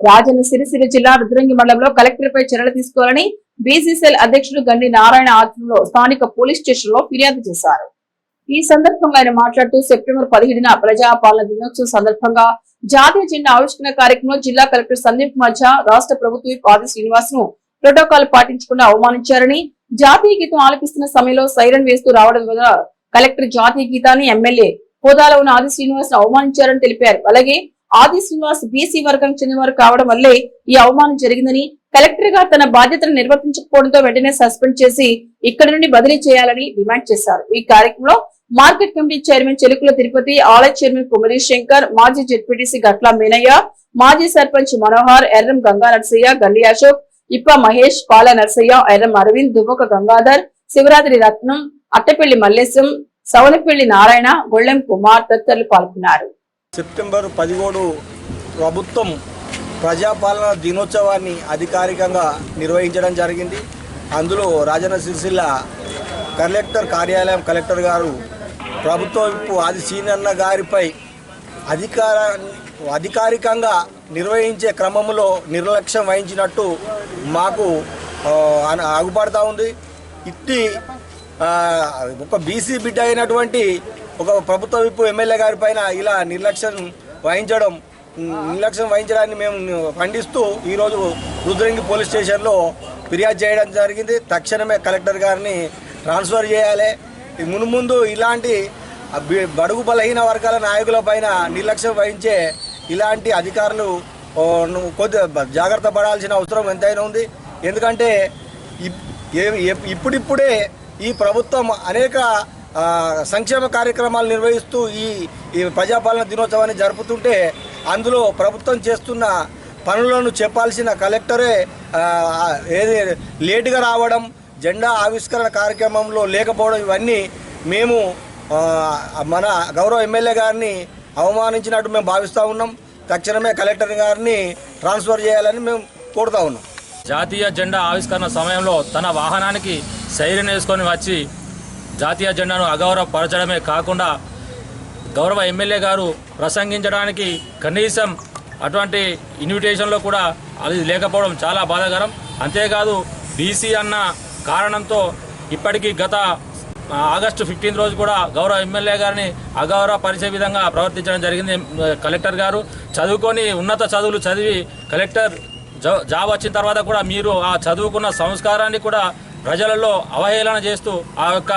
రాజన్న సిరిసిల్ల జిల్లా రుద్రంగి మండలంలో కలెక్టర్ పై చర్యలు తీసుకోవాలని బీసీసీఎల్ అధ్యక్షుడు గండి నారాయణ ఆధ్వర్యంలో స్థానిక పోలీస్ స్టేషన్లో ఫిర్యాదు చేశారు. ఈ సందర్భంగా ఆయన మాట్లాడుతూ సెప్టెంబర్ పదిహేడున ప్రజాపాలన దినోత్సవం సందర్భంగా జాతీయ జెండా ఆవిష్కరణ కార్యక్రమంలో జిల్లా కలెక్టర్ సందీప్ మధ్య రాష్ట్ర ప్రభుత్వ ఆది శ్రీనివాస్ను ప్రోటోకాల్ పాటించకుండా అవమానించారని జాతీయ గీతం ఆలపిస్తున్న సమయంలో సైరన్ వేస్తూ రావడం వల్ల కలెక్టర్ జాతీయ గీతాన్ని ఎమ్మెల్యే హోదాలో ఉన్న ఆది శ్రీనివాస్ను అవమానించారని తెలిపారు. అలాగే ఆది శ్రీనివాస్ బీసీ వర్గానికి చెందినవారు కావడం వల్లే ఈ అవమానం జరిగిందని కలెక్టర్గా తన బాధ్యతను నిర్వర్తించకపోవడంతో వెంటనే సస్పెండ్ చేసి ఇక్కడి నుండి బదిలీ చేయాలని డిమాండ్ చేశారు. ఈ కార్యక్రమంలో market committee chairman Chelukula Tirupati ఆలయ చైర్మన్ కుమరి శంకర్ మాజీ జెడ్పీటీసీ గట్ల మీనయ్య మాజీ సర్పంచ్ మనోహర్ ఎర్రం గంగా నర్సయ్య గల్లి అశోక్ ఇప్ప మహేష్ పాల నర్సయ్య ఎర్రం అరవింద్ దువ్వక గంగాధర్ శివరాత్రి రత్నం అట్టపల్లి మల్లేశం సవనపల్లి నారాయణ గొళ్ళెం కుమార్ తదితరులు పాల్గొన్నారు. సెప్టెంబర్ పదిహేడు ప్రభుత్వం ప్రజాపాలన దినోత్సవాన్ని అధికారికంగా నిర్వహించడం జరిగింది. అందులో రాజన్న సిరిసిల్ల కలెక్టర్ కార్యాలయం కలెక్టర్ గారు ప్రభుత్వ విప్పు ఆది సీనన్న గారిపై అధికార అధికారికంగా నిర్వహించే క్రమంలో నిర్లక్ష్యం వహించినట్టు మాకు ఆగుపడతా ఉంది. ఇట్టి ఒక బీసీ బిడ్డ అయినటువంటి ఒక ప్రభుత్వ విప్పు ఎమ్మెల్యే గారి పైన ఇలా నిర్లక్ష్యం వహించడం నిర్లక్ష్యం వహించడాన్ని మేము ఖండిస్తూ ఈరోజు రుద్రంగి పోలీస్ స్టేషన్లో ఫిర్యాదు చేయడం జరిగింది. తక్షణమే కలెక్టర్ గారిని ట్రాన్స్ఫర్ చేయాలి. మునుముందు ఇలాంటి బడుగు బలహీన వర్గాల నాయకుల పైన నిర్లక్ష్యం వహించే ఇలాంటి అధికారులు కొద్దిగా కొద్ది జాగ్రత్త పడాల్సిన అవసరం ఎంతైనా ఉంది. ఎందుకంటే ఇప్- ఇప్పుడిప్పుడే ఈ ప్రభుత్వం అనేక సంక్షేమ కార్యక్రమాలు నిర్వహిస్తూ ఈ ఈ ప్రజాపాలన దినోత్సవాన్ని జరుపుతుంటే అందులో ప్రభుత్వం చేస్తున్న పనులను చెప్పాల్సిన కలెక్టరే ఏది లేటుగా రావడం జెండా ఆవిష్కరణ కార్యక్రమంలో లేకపోవడం ఇవన్నీ మేము మన గౌరవ ఎమ్మెల్యే గారిని అవమానించినట్టు మేము భావిస్తూ ఉన్నాం. తక్షణమే కలెక్టర్ గారిని ట్రాన్స్ఫర్ చేయాలని మేము కోరుతా ఉన్నాం. జాతీయ జెండా ఆవిష్కరణ సమయంలో తన వాహనానికి సైరన్ వేసుకొని వచ్చి జాతీయ జెండాను అగౌరవపరచడమే కాకుండా గౌరవ ఎమ్మెల్యే గారు ప్రసంగించడానికి కనీసం అటువంటి ఇన్విటేషన్లో కూడా అది లేకపోవడం చాలా బాధాకరం. అంతేకాదు బీసీ అన్న కారణంతో ఇప్పటికీ గత ఆగస్టు ఫిఫ్టీన్త్ రోజు కూడా గౌరవ ఎమ్మెల్యే గారిని అగౌరవపరిచే విధంగా ప్రవర్తించడం జరిగింది కలెక్టర్ గారు. చదువుకొని ఉన్నత చదువులు చదివి కలెక్టర్ జాబ్ వచ్చిన తర్వాత కూడా మీరు ఆ చదువుకున్న సంస్కారాన్ని కూడా ప్రజలలో అవహేళన చేస్తూ ఆ యొక్క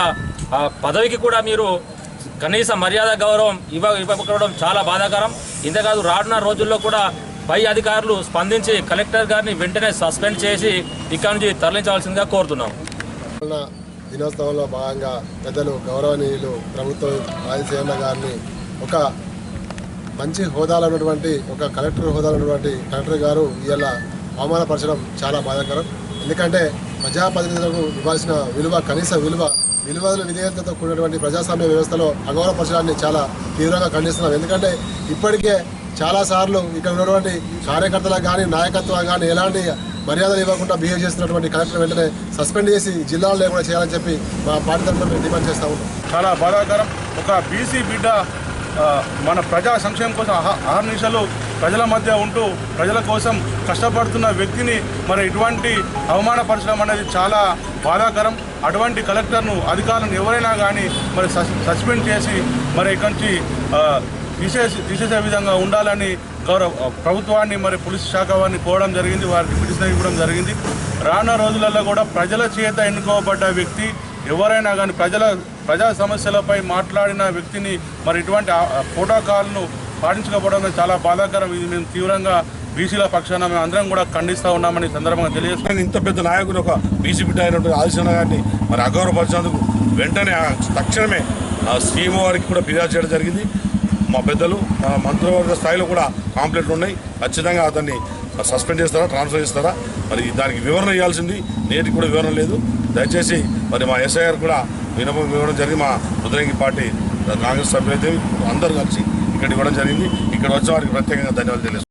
ఆ పదవికి కూడా మీరు కనీస మర్యాద గౌరవం ఇవ్వ ఇవ్వకపోవడం చాలా బాధాకరం. ఇంతేకాదు రానున్న రోజుల్లో కూడా పై అధికారులు స్పందించి కలెక్టర్ గారిని వెంటనే సస్పెండ్ చేసి ఇక్కడి నుంచి తరలించవలసిందిగా కోరుతున్నాం. దినోత్సవంలో భాగంగా పెద్దలు గౌరవనీయులు ప్రభుత్వం రాజశేఖర గారిని ఒక మంచి హోదాలో ఉన్నటువంటి ఒక కలెక్టర్ హోదాలో ఉన్నటువంటి కలెక్టర్ గారు ఇవాళ అవమానపరచడం చాలా బాధాకరం. ఎందుకంటే ప్రజాప్రతినిధులకు ఇవ్వాల్సిన విలువ కనీస విలువ విలువలు విధేయతతో కూడినటువంటి ప్రజాస్వామ్య వ్యవస్థలో అగౌరవపరచడాన్ని చాలా తీవ్రంగా ఖండిస్తున్నాం. ఎందుకంటే ఇప్పటికే చాలాసార్లు ఇక్కడ ఉన్నటువంటి కార్యకర్తలకు కానీ నాయకత్వం కానీ ఎలాంటి మర్యాదలు ఇవ్వకుండా బిహేవ్ చేస్తున్నటువంటి కలెక్టర్ వెంటనే సస్పెండ్ చేసి జిల్లాలో లేకుండా చేయాలని చెప్పి మా పార్టీ తరఫున డిమాండ్ చేస్తా ఉన్నాం. చాలా బాధాకరం. ఒక బీసీ బిడ్డ మన ప్రజా సంక్షేమం కోసం అహ అహర్నిశలు ప్రజల మధ్య ఉంటూ ప్రజల కోసం కష్టపడుతున్న వ్యక్తిని మరి ఇటువంటి అవమానపరచడం అనేది చాలా బాధాకరం. అటువంటి కలెక్టర్ను అధికారులను ఎవరైనా కానీ మరి సస్- సస్పెండ్ చేసి మరి ఇక్కడి నుంచి తీసేసి తీసేసే విధంగా ఉండాలని గౌరవ ప్రభుత్వాన్ని మరి పోలీస్ శాఖ వారిని కోవడం జరిగింది వారికి పిటిషన్ ఇవ్వడం జరిగింది. రానున్న రోజులలో కూడా ప్రజల చేత ఎన్నుకోబడ్డ వ్యక్తి ఎవరైనా కానీ ప్రజల ప్రజా సమస్యలపై మాట్లాడిన వ్యక్తిని మరి ఇటువంటి ఆ- ప్రోటోకాల్ను పాటించకపోవడం చాలా బాధాకరం. ఇది మేము తీవ్రంగా బీసీల పక్షాన మేము అందరం కూడా ఖండిస్తూ ఉన్నామని సందర్భంగా తెలియజేస్తున్నాను కానీ ఇంత పెద్ద నాయకుడు ఒక బీసీ బిడ్డ అయినటువంటి ఆదిశన గారిని మరి అగౌరవపరిచేందుకు వెంటనే తక్షణమే ఆ సీఎం వారికి కూడా ఫిర్యాదు చేయడం జరిగింది. మా పెద్దలు మంత్రివర్గ స్థాయిలో కూడా కాంప్లైంట్లు ఉన్నాయి. ఖచ్చితంగా అతన్ని సస్పెండ్ చేస్తారా ట్రాన్స్ఫర్ చేస్తారా? మరి దానికి వివరణ ఇవ్వాల్సింది. నేటికి కూడా వివరణ లేదు. దయచేసి మరి మా ఎస్ఐఆర్ కూడా వినపం ఇవ్వడం జరిగింది మా రుద్రంగి పార్టీ కాంగ్రెస్ సభ్యులైతే అందరూ కలిసి ఇక్కడ ఇవ్వడం జరిగింది. ఇక్కడ వచ్చే వారికి ప్రత్యేకంగా ధన్యవాదాలు తెలుసు